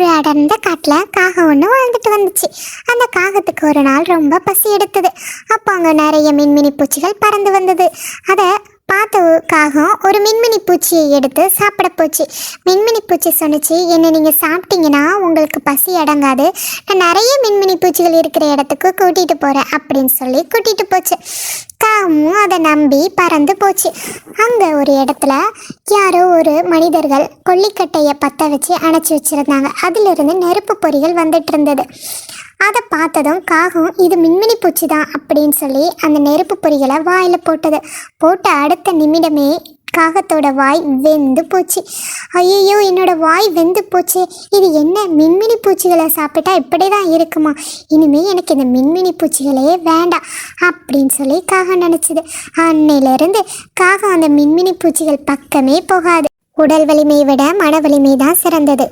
ஒரு அடர்ந்த காட்டில் காகம் ஒன்று வாழ்ந்துட்டு வந்துச்சு. அந்த காகத்துக்கு ஒரு நாள் ரொம்ப பசி எடுத்தது. அப்போ அங்கே நிறைய மின்மினி பூச்சிகள் பறந்து வந்தது. அதை பார்த்த ஒரு காகம் ஒரு மின்மினி பூச்சியை எடுத்து சாப்பிட போச்சு. மின்மினி பூச்சி சொன்னுச்சு என்னை நீங்கள் சாப்பிட்டீங்கன்னா உங்களுக்கு பசி அடங்காது. நான் நிறைய மின்மினி பூச்சிகள் இருக்கிற இடத்துக்கு கூட்டிகிட்டு போகிறேன் அப்படின்னு சொல்லி கூட்டிகிட்டு போச்சு. காகமும் அதை நம்பி பறந்து போச்சு. அங்கே ஒரு இடத்துல யாரோ ஒரு மனிதர்கள் கொல்லிக்கட்டையை பற்ற வச்சு அணைச்சி வச்சுருந்தாங்க. அதிலிருந்து நெருப்பு பொறிகள் வந்துட்டு இருந்தது. அதை பார்த்ததும் காகம் இது மின்மினி பூச்சி தான் அப்படின்னு சொல்லி அந்த நெருப்பு பொறிகளை வாயில் போட்டது. போட்ட அடுத்த நிமிடமே காகத்தோட வாய் வெந்து போச்சு. ஐயோ என்னோட வாய் வெந்து போச்சு. இது என்ன மின்மினி பூச்சிகளை சாப்பிட்டா இப்படி தான் இருக்குமா? இனிமே எனக்கு இந்த மின்மினி பூச்சிகளே வேண்டாம் அப்படின்னு சொல்லி காகம் நினச்சிது. அன்னையிலேருந்து காகம் அந்த மின்மினி பூச்சிகள் பக்கமே போகாது. உடல் வலிமையை விட மன வலிமை தான் சிறந்தது.